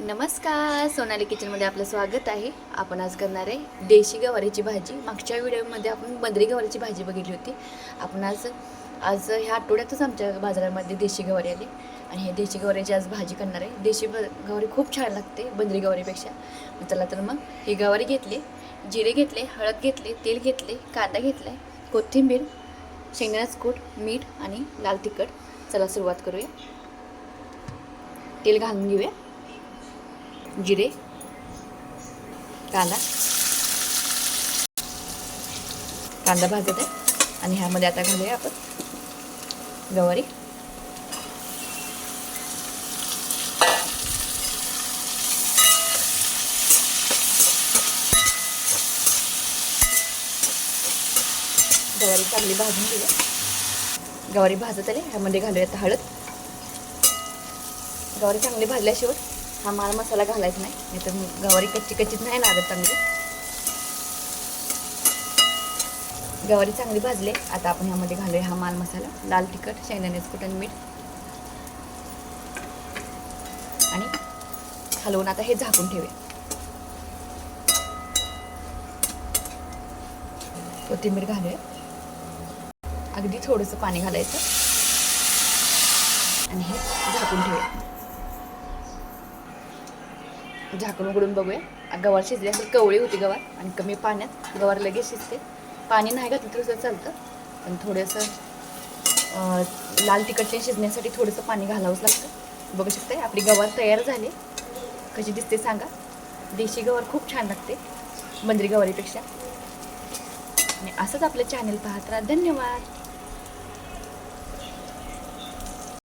नमस्कार सोनाली किचनमध्ये आपलं स्वागत आहे. आपण आज करणार आहे देशी गवारीची भाजी. मागच्या व्हिडिओमध्ये आपण बंदरी गवारीची भाजी बघितली होती. आपण आज आज ह्या आठवड्यातच आमच्या बाजारामध्ये देशी गवारी आली. आणि हे देशी गवारीची आज भाजी करणार आहे. देशी गवारी खूप छान लागते बंदरी गवारीपेक्षा. चला तर मग ही गवारी घेतली. जिरे घेतले हळद घेतले तेल घेतले कांदा घेतला आहे कोथिंबीर शेंगदाण्याचं कूट मीठ आणि लाल तिखट. चला सुरुवात करूया. तेल घालून घेऊया. जिरे कांदा. कांदा भाजत आहे. आणि ह्यामध्ये आता घालूया आपण गवारी. गवारी चांगली भाजून घेऊया. गवारी भाजत आली. ह्यामध्ये घालूया आता हळद. गवारी चांगली भाजल्याशिवाय हा माल मसाला घालायचा नाही. नाहीतर मग गवारी कच्ची कच्चीच नाही लागत चांगली. गवारी चांगली भाजले. आता आपण ह्यामध्ये घालूया हा माल मसाला. लाल तिखट शेंगदाण्याचं कुटण मीठ. आणि हलवून आता हे झाकून ठेवूया. कोथिंबीर घालूया. अगदी थोडंसं पाणी घालायचं. आणि हे झाकून ठेवूया. झाकून उघडून बघूया गवार शिजली असेल कवळी होती गवार आणि कमी पाण्यात गवार लगेच शिजते. पाणी नाही घातलं तर सुद्धा चालतं पण थोडंसं लाल तिखटचे शिजण्यासाठी थोडंसं पाणी घालावंच लागतं. बघू शकता आपली गवार तयार झाली. कशी दिसते सांगा. देशी गवार खूप छान लागते मंदिरी गवारीपेक्षा. आणि असंच आपलं चॅनल पाहत राहा. धन्यवाद.